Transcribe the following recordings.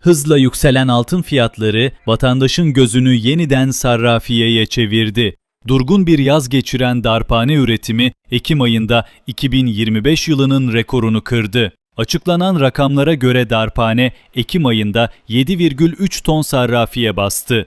Hızla yükselen altın fiyatları vatandaşın gözünü yeniden sarrafiyeye çevirdi. Durgun bir yaz geçiren darphane üretimi Ekim ayında 2025 yılının rekorunu kırdı. Açıklanan rakamlara göre darphane Ekim ayında 7,3 ton sarrafiye bastı.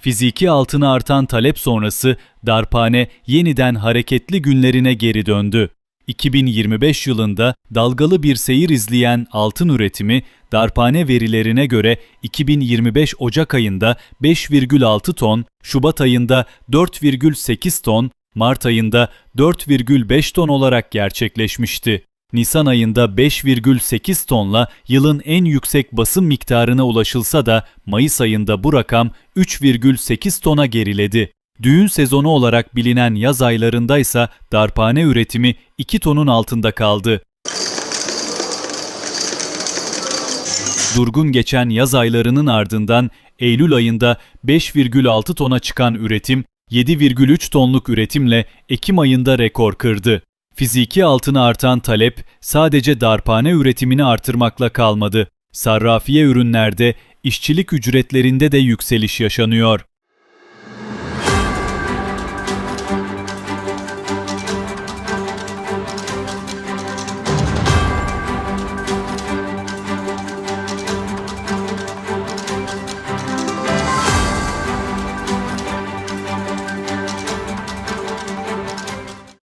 Fiziki altına artan talep sonrası darphane yeniden hareketli günlerine geri döndü. 2025 yılında dalgalı bir seyir izleyen altın üretimi darphane verilerine göre 2025 Ocak ayında 5,6 ton, Şubat ayında 4,8 ton, Mart ayında 4,5 ton olarak gerçekleşmişti. Nisan ayında 5,8 tonla yılın en yüksek basım miktarına ulaşılsa da Mayıs ayında bu rakam 3,8 tona geriledi. Düğün sezonu olarak bilinen yaz aylarında ise darphane üretimi 2 tonun altında kaldı. Durgun geçen yaz aylarının ardından Eylül ayında 5,6 tona çıkan üretim 7,3 tonluk üretimle Ekim ayında rekor kırdı. Fiziki altına artan talep sadece darphane üretimini artırmakla kalmadı. Sarrafiye ürünlerde, işçilik ücretlerinde de yükseliş yaşanıyor.